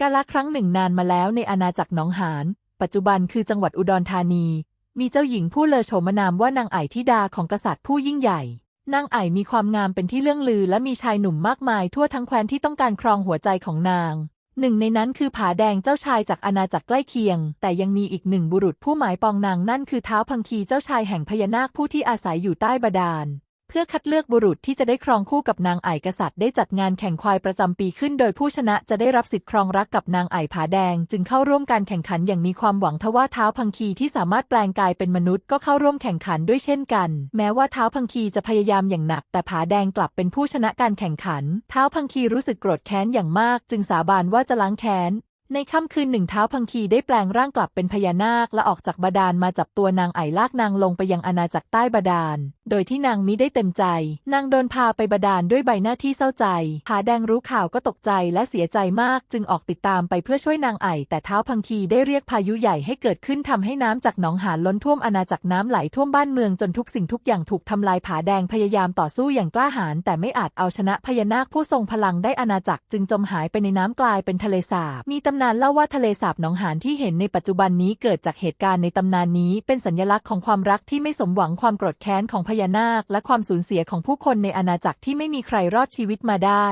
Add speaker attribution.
Speaker 1: กาลครั้งหนึ่งนานมาแล้วในอาณาจักรหนองหาน ปัจจุบันคือจังหวัดอุดรธานี มีเจ้าหญิงผู้เลอโฉมนามว่านางไอ่ธิดาของกษัตริย์ผู้ยิ่งใหญ่ นางไอ่มีความงามเป็นที่เลื่องลือ และมีชายหนุ่มมากมายทั่วทั้งแคว้นที่ต้องการครองหัวใจของนาง หนึ่งในนั้นคือผาแดงเจ้าชายจากอาณาจักรใกล้เคียง แต่ยังมีอีกหนึ่งบุรุษผู้หมายปองนางนั่นคือเท้าวพังคีเจ้าชายแห่งพญานาคผู้ที่อาศัยอยู่ใต้บาดาล พื่อคัดเลือกบุรุษที่จะได้ครองคู่กับนางไอ่กษัตริย์ได้จัดงานแข่งควายประจำปีขึ้น โดยผู้ชนะจะได้รับสิทธิ์ครองรักกับนางไอ่ผาแดง จึงเข้าร่วมการแข่งขันอย่างมีความหวังทว่าเท้าพังคีที่สามารถแปลงกายเป็นมนุษย์ก็เข้าร่วมแข่งขันด้วยเช่นกัน แม้ว่าเท้าพังคีจะพยายามอย่างหนัก แต่ผาแดงกลับเป็นผู้ชนะการแข่งขัน เท้าพังคีรู้สึกโกรธแค้นอย่างมาก จึงสาบานว่าจะล้างแค้นในค่ำคืนหนึ่งเท้าพังคีได้แปลงร่างกลับเป็นพญานาคและออกจากบาดาลมาจับตัวนางไอ่ลากนางลงไปยังอาณาจักรใต้บาดาล โดยที่นางมิได้เต็มใจ นางโดนพาไปบาดาลด้วยใบหน้าที่เศร้าใจ ผาแดงรู้ข่าวก็ตกใจและเสียใจมาก จึงออกติดตามไปเพื่อช่วยนางไอ แต่เท้าพังคีได้เรียกพายุใหญ่ให้เกิดขึ้นทำให้น้ำจากหนองหานล้นท่วมอาณาจักรน้ำไหลท่วมบ้านเมืองจนทุกสิ่งทุกอย่างถูกทำลายผาแดงพยายามต่อสู้อย่างกล้าหาญแต่ไม่อาจเอาชนะพญานาคผู้ทรงพลังได้อาณาจักรจึงจมหายไปในน้ำกลายเป็นทะเลสาบ มีตำนานเล่าว่าทะเลสาบหนองหานที่เห็นในปัจจุบันนี้เกิดจากเหตุการณ์ในตำนานนี้เป็นสัญลักษณ์ของความรักที่ไม่สมหวังความโกรธแค้นของพญานาคและความสูญเสียของผู้คนในอาณาจักรที่ไม่มีใครรอดชีวิตมาได้